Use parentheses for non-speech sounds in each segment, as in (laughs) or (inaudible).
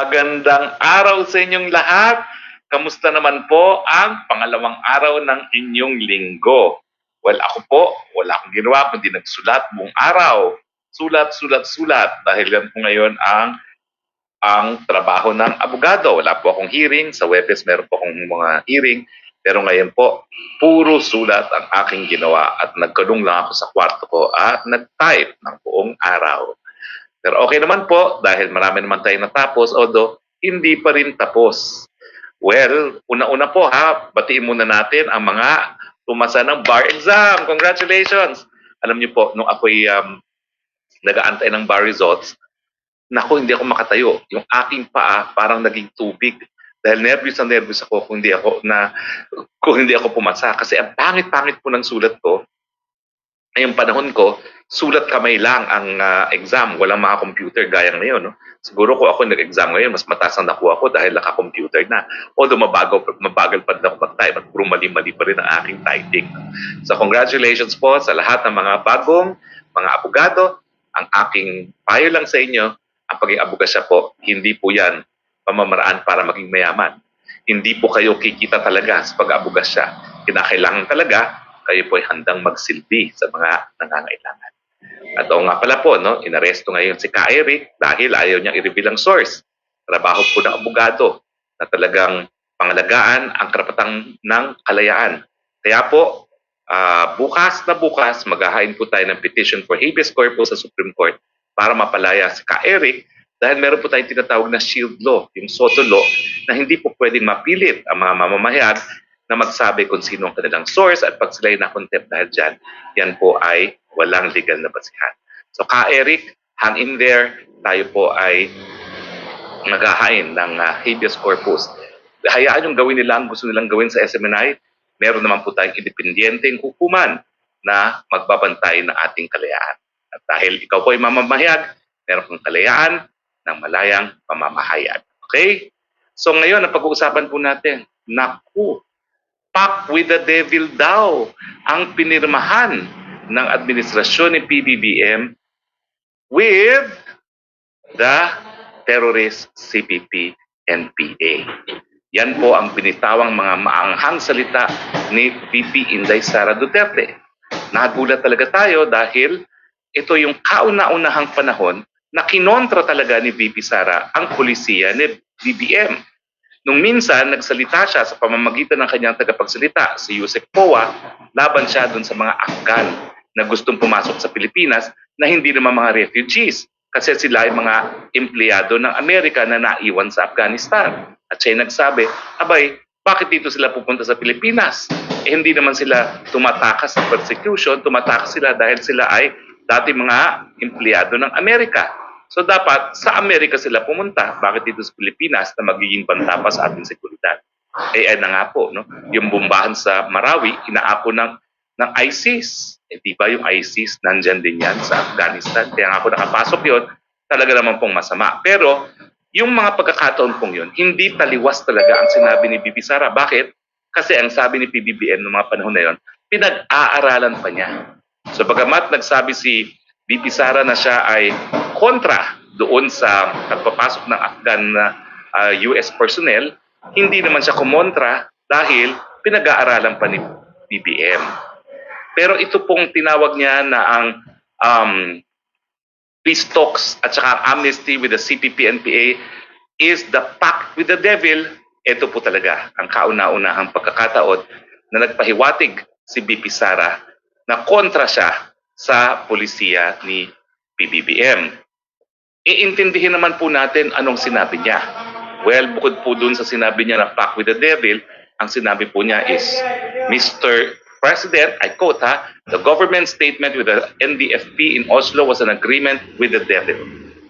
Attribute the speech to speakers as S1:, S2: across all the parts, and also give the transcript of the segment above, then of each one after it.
S1: Magandang araw sa inyong lahat. Kamusta naman po ang pangalawang araw ng inyong linggo? Well, ako po, wala akong ginawa kundi nagsulat buong araw. Sulat, sulat, sulat. Dahil yan po ngayon ang ang trabaho ng abogado. Wala po akong hearing. Sa Webes meron po akong mga hearing. Pero ngayon po, puro sulat ang aking ginawa at nagkulong lang ako sa kwarto ko at nag-type ng buong araw. Pero okay naman po dahil marami naman tayong natapos although hindi pa rin tapos. Well, una-una po ha, batiin muna natin ang mga tumasa ng bar exam. Congratulations! Alam niyo po, nung ako'y um, nag-aantay ng bar results, naku, hindi ako makatayo. Yung aking paa parang naging tubig. Dahil nervous na nervous ako kung hindi ako na kung hindi ako pumasa kasi ang pangit-pangit po ng sulat ko. Ngayong panahon ko, sulat kamay lang ang ah, exam, walang mga computer gaya ngayon, no? Siguro ko ako nag-exam ngayon, mas mataas ang nakuha ko dahil naka-computer na. Although mabagal, mabagal pa rin ako mag-type at puro mali-mali pa rin ang aking typing. So congratulations po sa lahat ng mga bagong, mga abogado. Ang aking payo lang sa inyo, ang pagiging abogasya po, hindi po yan pamamaraan para maging mayaman. Hindi po kayo kikita talaga sa pag-abogasya. Kinakailangan talaga kayo po ay handang magsilbi sa mga nangangailangan. At oo nga pala po, no, inaresto ngayon si Ka Eric dahil ayaw niyang i-reveal ang source. Trabaho po ng abogado na talagang pangalagaan ang karapatang ng kalayaan. Kaya po, ah, bukas na bukas, maghahain po tayo ng petition for habeas corpus sa Supreme Court para mapalaya si Ka Eric dahil meron po tayong tinatawag na shield law, yung SOTO law, na hindi po pwedeng mapilit ang mga mamamayan na magsabi kung sino ang kanilang source at pag sila ay na-contempt dahil dyan, yan po ay walang legal na basihan. So ka Eric, hang in there, tayo po ay maghahain ng ah, habeas corpus. Hayaan yung gawin nila ang gusto nilang gawin sa SMNI. Meron naman po tayong independenteng hukuman na magbabantay ng ating kalayaan. At dahil ikaw po ay mamamahayag, meron kang kalayaan ng malayang pamamahayag. Okay? So ngayon, ang pag-uusapan po natin, naku, pact with the devil daw ang pinirmahan ng administrasyon ni PBBM with the terrorist CPP NPA. Yan po ang binitawang mga maanghang salita ni VP Inday Sara Duterte. Nagulat talaga tayo dahil ito yung kauna-unahang panahon na kinontra talaga ni VP Sara ang polisiya ni BBM. Nung minsan, nagsalita siya sa pamamagitan ng kanyang tagapagsalita, si Yusek Poa, laban siya dun sa mga Afghan na gustong pumasok sa Pilipinas na hindi naman mga refugees kasi sila ay mga empleyado ng Amerika na naiwan sa Afghanistan. At siya nagsabi, abay, bakit dito sila pupunta sa Pilipinas? Eh, hindi naman sila tumatakas sa persecution, tumatakas sila dahil sila ay dati mga empleyado ng Amerika. So dapat sa Amerika sila pumunta. Bakit dito sa Pilipinas na magiging banta pa sa ating seguridad? Eh, eh na nga po, no? yung bombahan sa Marawi, inaako ng, ng ISIS. Eh di ba yung ISIS, nandyan din yan sa Afghanistan. Kaya nga ako nakapasok yon talaga naman pong masama. Pero yung mga pagkakataon pong yun, hindi taliwas talaga ang sinabi ni Bibi Sara. Bakit? Kasi ang sabi ni PBBM noong mga panahon na yon, pinag-aaralan pa niya. So bagamat nagsabi si BP Sara na siya ay kontra doon sa pagpapasok ng Afghan uh, US personnel, hindi naman siya kumontra dahil pinag-aaralan pa ni BBM. Pero ito pong tinawag niya na ang um, peace talks at saka amnesty with the CPP-NPA is the pact with the devil. Ito po talaga ang kauna-unahang pagkakataon na nagpahiwatig si BP Sara na kontra siya sa polisiya ni PBBM. Iintindihin naman po natin anong sinabi niya. Well, bukod po dun sa sinabi niya na pact with the devil, ang sinabi po niya is, Mr. President, I quote ha, the government statement with the NDFP in Oslo was an agreement with the devil.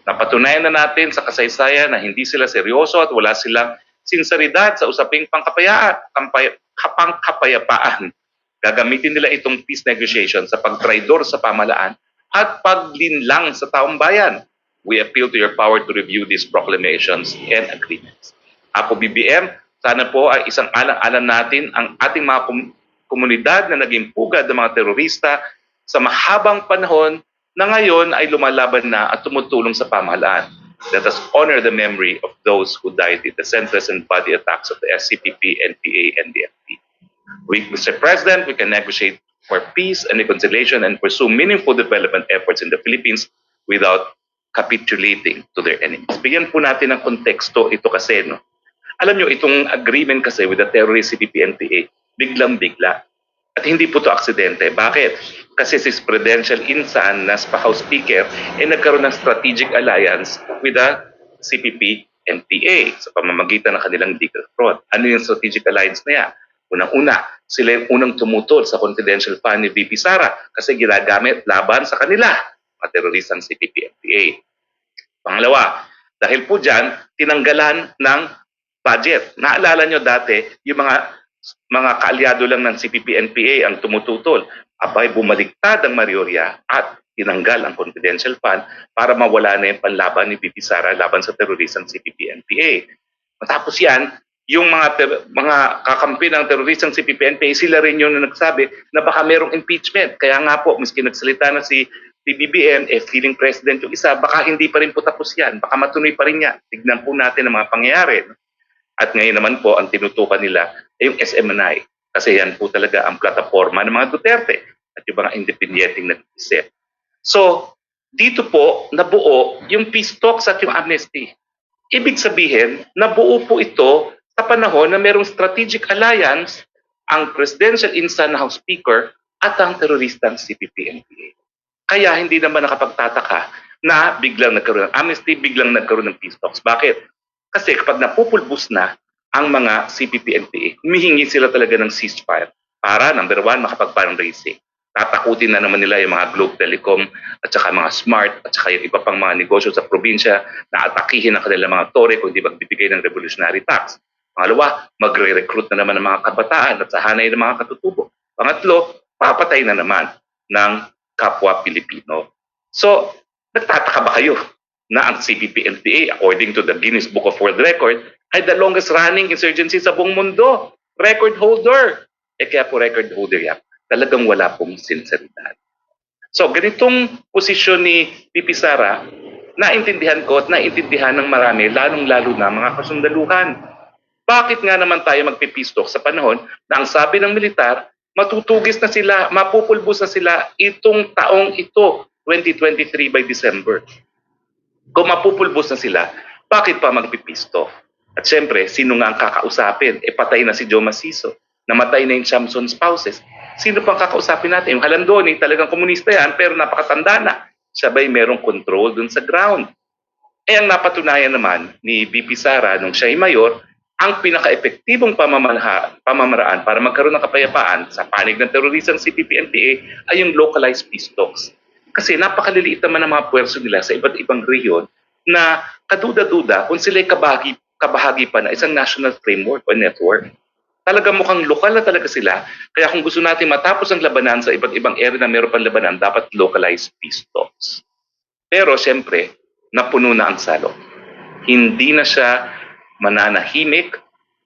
S1: Napatunayan na natin sa kasaysayan na hindi sila seryoso at wala silang sinseridad sa usaping pangkapayaan, kampay, kapangkapayapaan. Gagamitin nila itong peace negotiation sa pagtraidor sa pamalaan at paglinlang sa taong bayan. We appeal to your power to review these proclamations and agreements. Ako BBM, sana po ay isang alang-alang natin ang ating mga kom- komunidad na naging pugad ng mga terorista sa mahabang panahon na ngayon ay lumalaban na at tumutulong sa pamahalaan. Let us honor the memory of those who died in the senseless and bloody attacks of the SCPP, NPA, and DFP. We, Mr. President, we can negotiate for peace and reconciliation and pursue meaningful development efforts in the Philippines without capitulating to their enemies. Bigyan po natin ng konteksto ito kasi, no? Alam nyo, itong agreement kasi with the terrorist CPP, NPA, biglang-bigla. At hindi po to aksidente. Bakit? Kasi si Prudential Insan na pa House Speaker ay nagkaroon ng strategic alliance with the CPP NPA sa pamamagitan ng kanilang legal fraud. Ano yung strategic alliance na yan? Unang-una, sila yung unang tumutol sa confidential fund ni VP Sara kasi ginagamit laban sa kanila, mga teroristang CPP NPA. Pangalawa, dahil po dyan, tinanggalan ng budget. Naalala nyo dati, yung mga mga kaalyado lang ng CPP-NPA ang tumututol. Abay, bumaliktad ang Marioria at tinanggal ang confidential fund para mawala na yung panlaban ni BP Sara laban sa teroristang CPP-NPA. Matapos yan, yung mga ter- mga kakampi ng teroristang CPP-NPA, sila rin yung nagsabi na baka merong impeachment. Kaya nga po, miski nagsalita na si PBBM, eh feeling president yung isa, baka hindi pa rin po tapos yan. Baka matuloy pa rin yan. Tignan po natin ang mga pangyayari. At ngayon naman po, ang tinutukan nila ay yung SMNI. Kasi yan po talaga ang plataforma ng mga Duterte at yung mga independenteng nag-isip. So, dito po nabuo yung peace talks at yung amnesty. Ibig sabihin, nabuo po ito sa panahon na merong strategic alliance ang Presidential Insan House Speaker at ang teroristang CPP-NPA. Kaya hindi naman nakapagtataka na biglang nagkaroon ng amnesty, biglang nagkaroon ng peace talks. Bakit? Kasi kapag napupulbos na ang mga CPP-NPA, humihingi sila talaga ng ceasefire para, number one, makapag-fundraising. Tatakutin na naman nila yung mga Globe Telecom at saka mga Smart at saka yung iba pang mga negosyo sa probinsya na atakihin ang kanilang mga tore kung di magbibigay ng revolutionary tax. Pangalawa, magre-recruit na naman ng mga kabataan at sa hanay ng mga katutubo. Pangatlo, papatay na naman ng kapwa Pilipino. So, nagtataka ba kayo na ang CPP-NPA, according to the Guinness Book of World Record, ay the longest running insurgency sa buong mundo. Record holder. Eh kaya po record holder yan. Talagang wala pong sinseridad. So, ganitong posisyon ni Pipi Sara, naintindihan ko at naintindihan ng marami, lalong-lalo na mga kasundaluhan. Bakit nga naman tayo magpipistok sa panahon na ang sabi ng militar, matutugis na sila, mapupulbos na sila itong taong ito, 2023 by December. Kung mapupulbos na sila, bakit pa magpipisto? At syempre, sino nga ang kakausapin? E patay na si Joe Masiso. Namatay na yung Samson spouses. Sino pang kakausapin natin? Yung Halandoni, talagang komunista yan, pero napakatanda na. Sabay merong control dun sa ground. Eh ang napatunayan naman ni BP Sara nung siya ay mayor, ang pinaka-epektibong pamamaraan para magkaroon ng kapayapaan sa panig ng terorisang CPP-NPA ay yung localized peace talks. Kasi napakaliliit naman ang mga puwerso nila sa iba't ibang rehiyon na kaduda-duda kung sila'y kabahagi, kabahagi pa na isang national framework o network. Talaga mukhang lokal na talaga sila. Kaya kung gusto natin matapos ang labanan sa iba't ibang area na meron pang labanan, dapat localized peace talks. Pero siyempre, napuno na ang salok. Hindi na siya mananahimik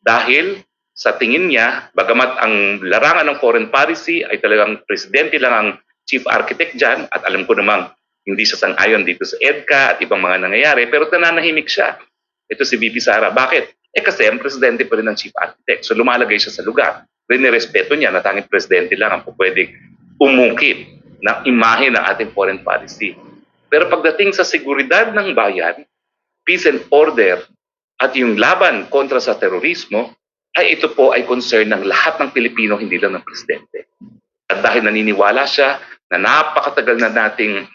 S1: dahil sa tingin niya, bagamat ang larangan ng foreign policy ay talagang presidente lang ang chief architect dyan, at alam ko namang hindi siya sang-ayon dito sa EDCA at ibang mga nangyayari, pero nananahimik siya. Ito si VP Sara. Bakit? Eh kasi ang presidente pa rin ng chief architect. So lumalagay siya sa lugar. Rinirespeto niya na tanging presidente lang ang pwedeng umungkit ng imahe ng ating foreign policy. Pero pagdating sa seguridad ng bayan, peace and order, at yung laban kontra sa terorismo, ay ito po ay concern ng lahat ng Pilipino, hindi lang ng presidente. At dahil naniniwala siya na napakatagal na nating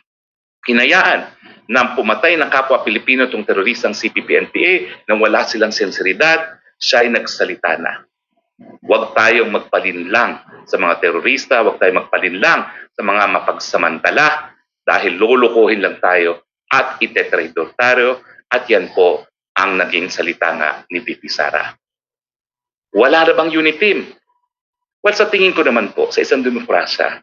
S1: hinayaan na pumatay ng kapwa Pilipino itong teroristang CPP-NPA na wala silang sensiridad, siya ay nagsalita na. Huwag tayong magpalinlang sa mga terorista, huwag tayong magpalinlang sa mga mapagsamantala dahil lulukuhin lang tayo at itetraidor tayo at yan po ang naging salita nga ni VP Sara. Wala na bang unit team? Well, sa tingin ko naman po, sa isang demokrasya,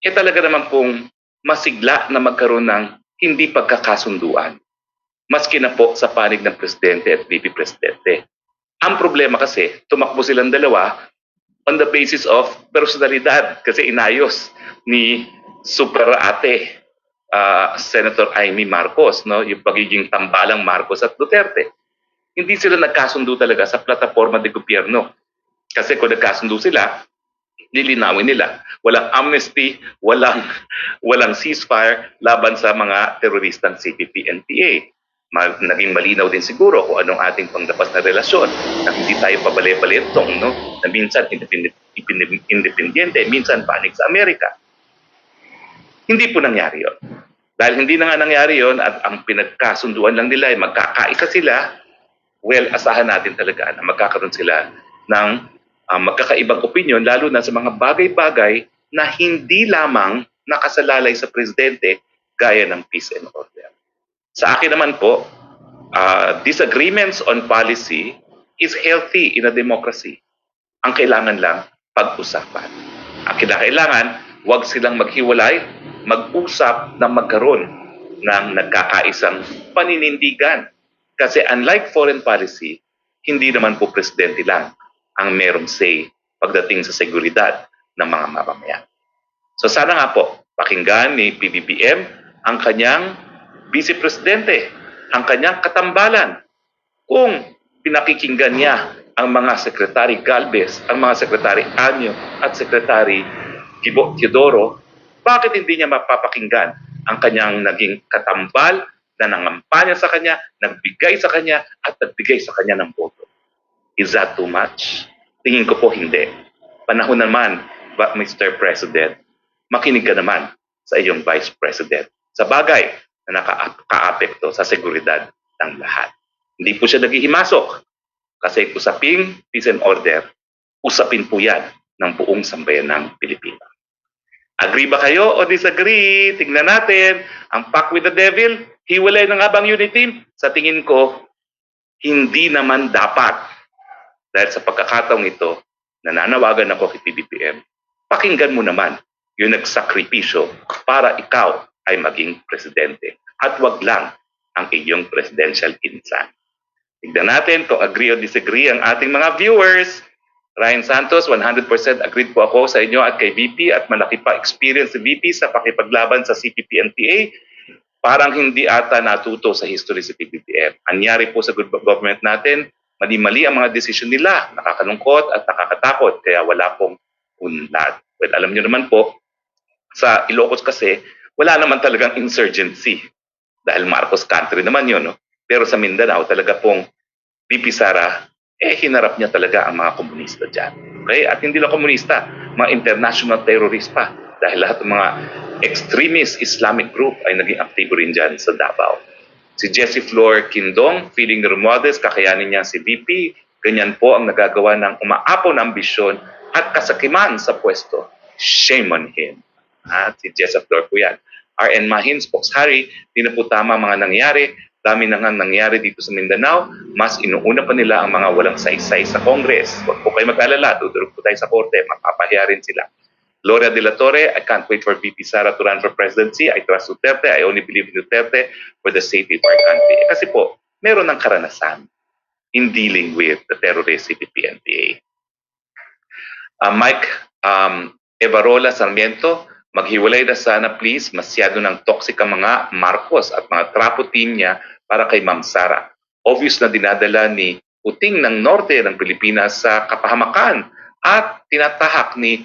S1: eh talaga naman pong masigla na magkaroon ng hindi pagkakasunduan. Maski na po sa panig ng presidente at VP presidente. Ang problema kasi, tumakbo silang dalawa on the basis of personalidad kasi inayos ni Super Ate ah, Senator Amy Marcos, no? yung pagiging tambalang Marcos at Duterte. Hindi sila nagkasundo talaga sa plataforma de gobyerno. Kasi kung nagkasundo sila, lilinawin nila. Walang amnesty, walang (laughs) walang ceasefire laban sa mga teroristang CPP-NPA. Ma- naging malinaw din siguro kung anong ating pangdapas na relasyon na hindi tayo pabali-balitong, no? na minsan independent, independente, minsan panig sa Amerika. Hindi po nangyari yon. Dahil hindi na nga nangyari yon at ang pinagkasunduan lang nila ay magkakaisa sila, well, asahan natin talaga na magkakaroon sila ng ah, magkakaibang opinion lalo na sa mga bagay-bagay na hindi lamang nakasalalay sa presidente gaya ng peace and order. Sa akin naman po, uh, disagreements on policy is healthy in a democracy. Ang kailangan lang, pag-usapan. Ang kinakailangan, huwag silang maghiwalay, mag-usap na magkaroon ng nagkakaisang paninindigan. Kasi unlike foreign policy, hindi naman po presidente lang ang merong say pagdating sa seguridad ng mga mamamayan. So sana nga po, pakinggan ni PBBM ang kanyang vice presidente, ang kanyang katambalan. Kung pinakikinggan niya ang mga sekretary Galvez, ang mga sekretary Anyo at sekretary Kibo Teodoro, bakit hindi niya mapapakinggan ang kanyang naging katambal na nangampanya sa kanya, nagbigay sa kanya at nagbigay sa kanya ng boto? Is that too much? Tingin ko po hindi. Panahon naman, ba- Mr. President, makinig ka naman sa iyong Vice President sa bagay na nakaka-apekto sa seguridad ng lahat. Hindi po siya naghihimasok kasi usaping peace and order, usapin po yan ng buong sambayan ng Pilipino. Agree ba kayo o disagree? Tingnan natin. Ang pact with the devil, hiwalay na nga bang unity team? Sa tingin ko, hindi naman dapat. Dahil sa pagkakataong ito, nananawagan ako kay PBBM, pakinggan mo naman yung nagsakripisyo para ikaw ay maging presidente. At wag lang ang inyong presidential insan. Tignan natin kung agree o disagree ang ating mga viewers. Ryan Santos, 100% agreed po ako sa inyo at kay VP at malaki pa experience si VP sa pakipaglaban sa CPP-NPA. Parang hindi ata natuto sa history si PBBM. Anyari po sa good government natin, mali-mali ang mga desisyon nila, nakakalungkot at nakakatakot, kaya wala pong unlad. Well, alam niyo naman po, sa Ilocos kasi, wala naman talagang insurgency. Dahil Marcos country naman yun. No? Pero sa Mindanao, talaga pong VP Sara, eh hinarap niya talaga ang mga komunista dyan. Okay? At hindi lang komunista, mga international terrorist pa. Dahil lahat ng mga extremist Islamic group ay naging aktibo rin dyan sa Davao. Si Jessie Flor Kindong, feeling Romualdez, kakayanin niya si VP. Ganyan po ang nagagawa ng umaapaw na ambisyon at kasakiman sa pwesto. Shame on him. At si Jessie Flor po yan. RN Mahin, Spokes Harry, di na po tama mga nangyari. Dami na nga nangyari dito sa Mindanao. Mas inuuna pa nila ang mga walang saysay sa Congress. Huwag po kayo mag-alala, dudurog po tayo sa korte, mapapahiya rin sila. Gloria de la Torre, I can't wait for VP Sara to run for presidency. I trust Duterte. I only believe in Duterte for the safety of our country. Eh, kasi po, meron ng karanasan in dealing with the terrorist CPP-NPA. Uh, Mike um, Evarola Sarmiento, maghiwalay na sana please, masyado ng toxic ang mga Marcos at mga trapo team niya para kay Ma'am Sara. Obvious na dinadala ni Puting ng Norte ng Pilipinas sa kapahamakan at tinatahak ni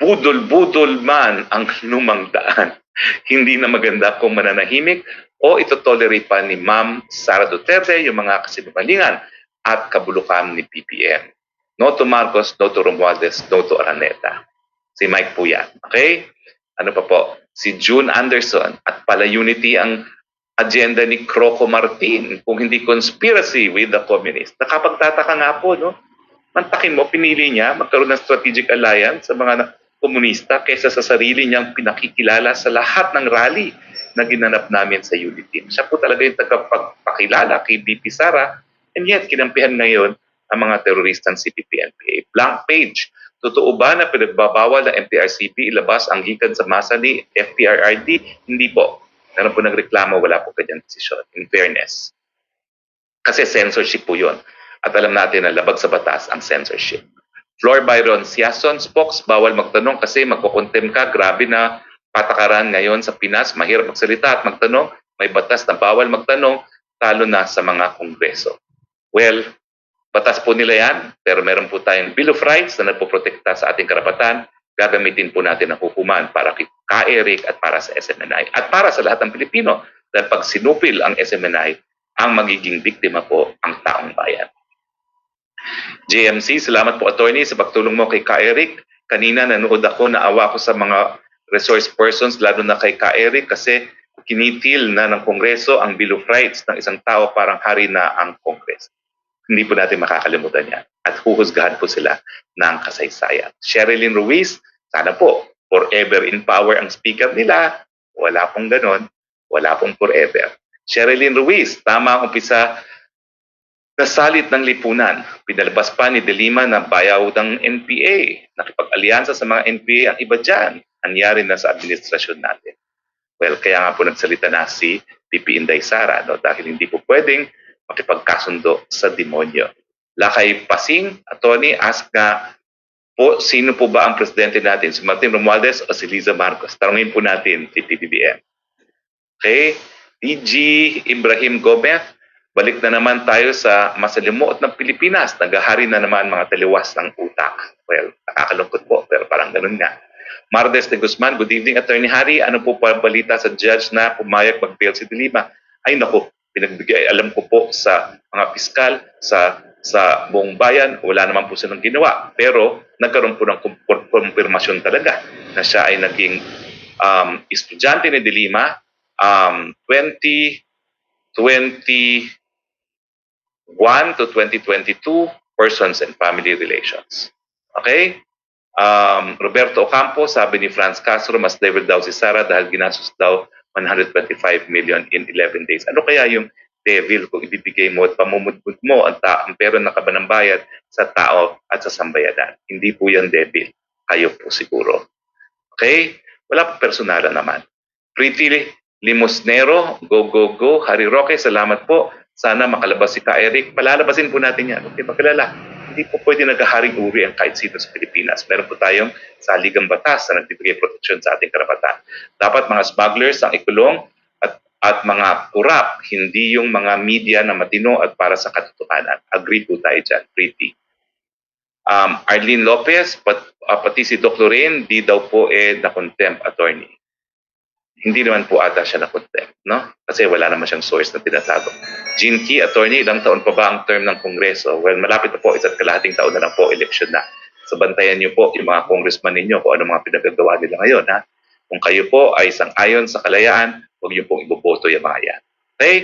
S1: budol-budol man ang lumang daan. (laughs) Hindi na maganda kung mananahimik o itotolerate pa ni Ma'am Sara Duterte yung mga kasibabalingan at kabulukan ni PPM. No to Marcos, no to Romualdez, no to Araneta. Si Mike po yan. Okay? Ano pa po? Si June Anderson at pala unity ang agenda ni Croco Martin kung hindi conspiracy with the communists. Nakapagtataka nga po, no? Mantakin mo, pinili niya magkaroon ng strategic alliance sa mga komunista kaysa sa sarili niyang pinakikilala sa lahat ng rally na ginanap namin sa unity team. Siya po talaga yung tagapagpakilala kay BP Sara and yet kinampihan ngayon ang mga teroristang CPP-NPA. Blank page. Totoo ba na pinagbabawal ng MTRCP ilabas ang gikan sa masa ni FPRRD? Hindi po. Meron po nagreklamo, wala po kanyang desisyon. In fairness. Kasi censorship po yun. At alam natin na labag sa batas ang censorship. Floor Byron Siason, Spokes, bawal magtanong kasi magkukontem ka. Grabe na patakaran ngayon sa Pinas, mahirap magsalita at magtanong, may batas na bawal magtanong, talo na sa mga kongreso. Well, batas po nila yan, pero meron po tayong Bill of Rights na nagpoprotekta sa ating karapatan. Gagamitin po natin ang hukuman para Ka-Eric at para sa SMNI at para sa lahat ng Pilipino. Dahil pag sinupil ang SMNI, ang magiging biktima po ang taong bayan. JMC, salamat po attorney sa pagtulong mo kay Ka-Eric. Kanina nanood ako, naawa ko sa mga resource persons, lalo na kay Ka-Eric kasi kinitil na ng Kongreso ang Bill of Rights ng isang tao parang hari na ang Kongreso. Hindi po natin makakalimutan yan. At huhusgahan po sila ng kasaysayan. Sherilyn Ruiz, sana po, forever in power ang speaker nila. Wala pong ganon. Wala pong forever. Sherilyn Ruiz, tama ang umpisa Nasalit ng lipunan, pinalabas pa ni De Lima na bayaw ng NPA. Nakipag-alyansa sa mga NPA ang iba dyan. Anyari na sa administrasyon natin. Well, kaya nga po nagsalita na si PP Inday Sara no? dahil hindi po pwedeng makipagkasundo sa demonyo. Lakay Pasing, Attorney, ask nga po, sino po ba ang presidente natin? Si Martin Romualdez o si Liza Marcos? Tarungin po natin si PBBM. Okay? DG Ibrahim Gomez, balik na naman tayo sa masalimuot ng Pilipinas. Nagahari na naman mga taliwas ng utak. Well, nakakalungkot po, pero parang ganun nga. Mardes de Guzman, good evening, Attorney Harry. Ano po pa balita sa judge na pumayag mag-bail si Dilima? Ay naku, pinagbigay, alam ko po sa mga piskal, sa sa buong bayan, wala naman po silang ginawa. Pero nagkaroon po ng kumpir- kumpirmasyon talaga na siya ay naging um, estudyante ni Dilima um, 20, 20, 1 to 2022 persons and family relations. Okay? Um, Roberto Ocampo, sabi ni Franz Castro, mas devil daw si Sara dahil ginastos daw 125 million in 11 days. Ano kaya yung devil kung ibibigay mo at pamumudmud mo ang, ta- ang pera ng kabanang bayad sa tao at sa sambayanan? Hindi po yan devil. Kayo po siguro. Okay? Wala po personalan naman. Pretty Limosnero, go, go, go. Harry Roque, salamat po. Sana makalabas si Ka Eric. Palalabasin po natin yan. Okay, magkalala. Hindi po pwede naghaharing uri ang kahit sino sa Pilipinas. Meron po tayong saligang batas na nagbibigay proteksyon sa ating karapatan. Dapat mga smugglers ang ikulong at, at mga kurap, hindi yung mga media na matino at para sa katotohanan. Agree po tayo dyan, pretty. Um, Arlene Lopez, pat, ah, pati si Dr. Lorraine, di daw po eh na-contempt attorney hindi naman po ata siya na-contempt, no? Kasi wala naman siyang source na tinatago. Gene Key, attorney, ilang taon pa ba ang term ng Kongreso? Well, malapit na po, isa't kalahating taon na lang po, election na. So, bantayan niyo po yung mga congressman ninyo kung ano mga pinagagawa nila ngayon, ha? Kung kayo po ay sang-ayon sa kalayaan, huwag niyo pong iboboto yung mga yan. Okay?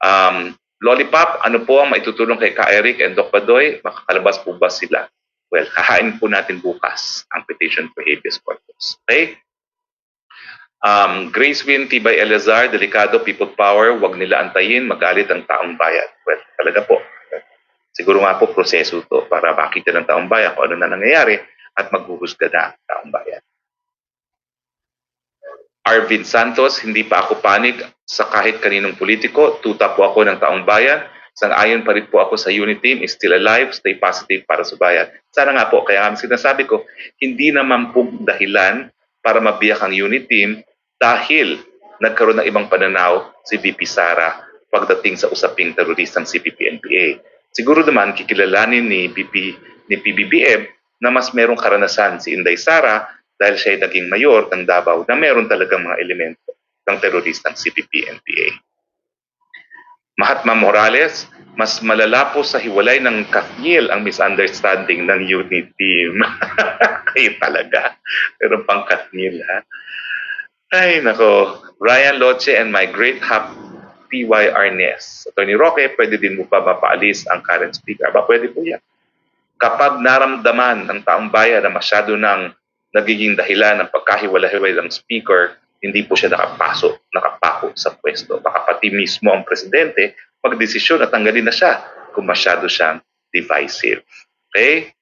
S1: Um, Lollipop, ano po ang maitutulong kay Ka Eric and Doc Badoy? Makakalabas po ba sila? Well, hahain po natin bukas ang petition for habeas corpus. Okay? Um, Grace Win, Tibay Elazar, delikado, people power, wag nila antayin, magalit ang taong bayan. Well, talaga po. Siguro nga po proseso to para makita ng taong bayan kung ano na nangyayari at maghuhusga na ang taong bayan. Arvin Santos, hindi pa ako panig sa kahit kaninong politiko. Tuta po ako ng taong bayan. Sang-ayon pa rin po ako sa unity team, is still alive, stay positive para sa bayan. Sana nga po, kaya nga sinasabi ko, hindi naman po dahilan para mabiyak ang unit team dahil nagkaroon ng ibang pananaw si VP Sara pagdating sa usaping teroristang CPP-NPA. Siguro naman kikilalanin ni BP ni PBBM na mas merong karanasan si Inday Sara dahil siya ay naging mayor ng Davao na meron talagang mga elemento ng teroristang CPP-NPA. Mahatma Morales, mas malala po sa hiwalay ng Katniel ang misunderstanding ng unit team. (laughs) Kayo talaga. Pero pang Katniel, ha? Ay, nako. Ryan Loche and my great hap PY Arnes. Attorney Roque, pwede din mo pa mapaalis ang current speaker? Ba, pwede po yan. Kapag naramdaman ng taong bayan na masyado ng nagiging dahilan ng pagkahiwala-hiwalay ng speaker, hindi po siya nakapasok, nakapako sa pwesto. Baka pati mismo ang presidente magdesisyon at tanggalin na siya kung masyado siyang divisive. Okay?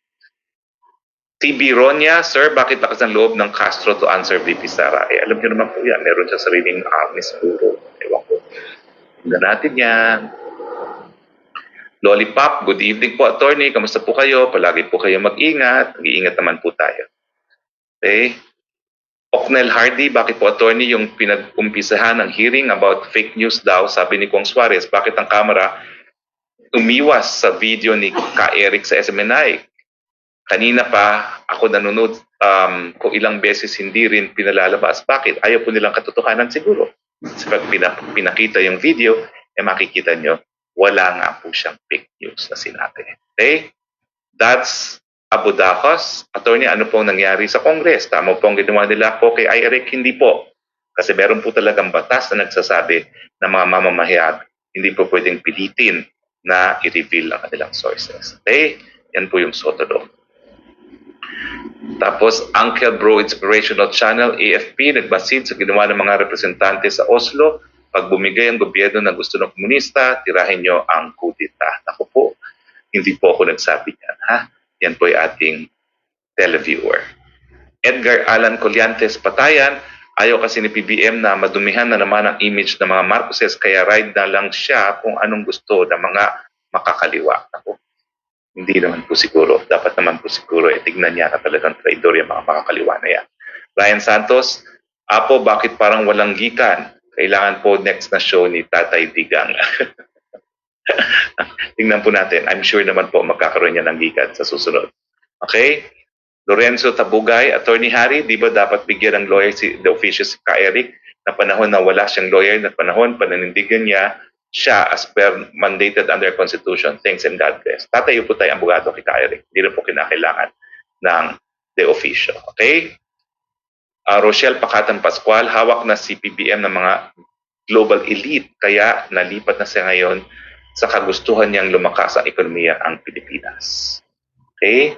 S1: TB Ronya, Sir, bakit lakas ang loob ng Castro to answer VP Sara? Eh, alam niyo naman po yan, meron siya sariling army siguro. Ewan ko. Tingnan natin yan. Lollipop, good evening po, attorney. Kamusta po kayo? Palagi po kayo mag-ingat. Mag-iingat naman po tayo. Okay? Oknel Hardy, bakit po attorney yung pinag-umpisahan ng hearing about fake news daw, sabi ni Kong Suarez, bakit ang kamera umiwas sa video ni Ka Eric sa SMNI? Kanina pa ako nanonood um, kung ilang beses hindi rin pinalalabas. Bakit? Ayaw po nilang katotohanan siguro. Kasi pag pina- pinakita yung video, eh makikita nyo, wala nga po siyang fake news na sinabi. Okay? That's Abu Dacos. Attorney, ano pong nangyari sa Congress? Tama po ang ginawa nila po kay Eric? Hindi po. Kasi meron po talagang batas na nagsasabi na mga mamamahayag hindi po pwedeng pilitin na i-reveal ang kanilang sources. Okay? Yan po yung Sotolo. Tapos, Uncle Bro Inspirational Channel, AFP, nagbasid sa ginawa ng mga representante sa Oslo. Pag bumigay ang gobyerno na gusto ng komunista, tirahin nyo ang kudita. Ako po, hindi po ako nagsabi yan. Ha? Yan po ay ating televiewer. Edgar Alan Colliantes Patayan, ayaw kasi ni PBM na madumihan na naman ang image ng mga Marcoses kaya ride na lang siya kung anong gusto ng mga makakaliwa. Ako, hindi naman po siguro. Dapat naman po siguro, eh, tignan niya na talagang traidor yung mga makakaliwa na yan. Ryan Santos, Apo, bakit parang walang gikan? Kailangan po next na show ni Tatay Digang. (laughs) Tingnan po natin. I'm sure naman po magkakaroon niya ng gikan sa susunod. Okay? Lorenzo Tabugay, Attorney Harry, di ba dapat bigyan ng lawyer si the official si Ka Eric na panahon na wala siyang lawyer na panahon, pananindigan niya siya as per mandated under Constitution. Thanks and God bless. Tatayo po tayo abogado Ka Eric. Hindi rin po kinakailangan ng the official. Okay? Uh, Rochelle Pakatan Pascual, hawak na si PBM ng mga global elite kaya nalipat na siya ngayon sa kagustuhan niyang lumakas ang ekonomiya ang Pilipinas. Okay?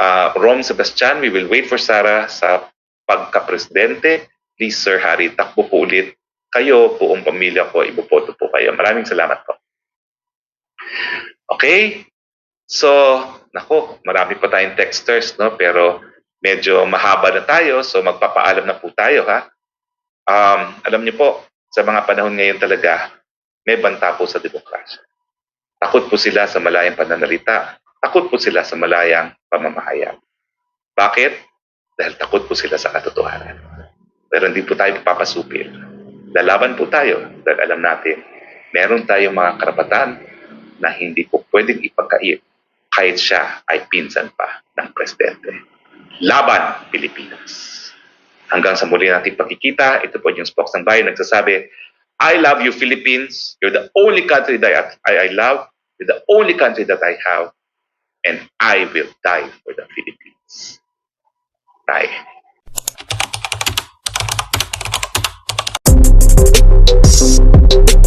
S1: Uh, Rom Sebastian, we will wait for Sara sa pagka-presidente. Please, Sir Harry, takbo po ulit. Kayo, buong pamilya ko, iboboto po kayo. Maraming salamat po. Okay? So, nako, marami pa tayong texters, no? Pero medyo mahaba na tayo, so magpapaalam na po tayo, ha? Um, alam niyo po, sa mga panahon ngayon talaga, may banta po sa demokrasya. Takot po sila sa malayang pananalita. Takot po sila sa malayang pamamahayag. Bakit? Dahil takot po sila sa katotohanan. Pero hindi po tayo papasupil. Lalaban po tayo dahil alam natin, meron tayong mga karapatan na hindi po pwedeng ipagkait kahit siya ay pinsan pa ng presidente. Laban, Pilipinas! Hanggang sa muli nating pagkikita, ito po yung Spokes ng Bayan nagsasabi, I love you, Philippines. You're the only country that I, I love. You're the only country that I have. And I will die for the Philippines. Bye. Thank you.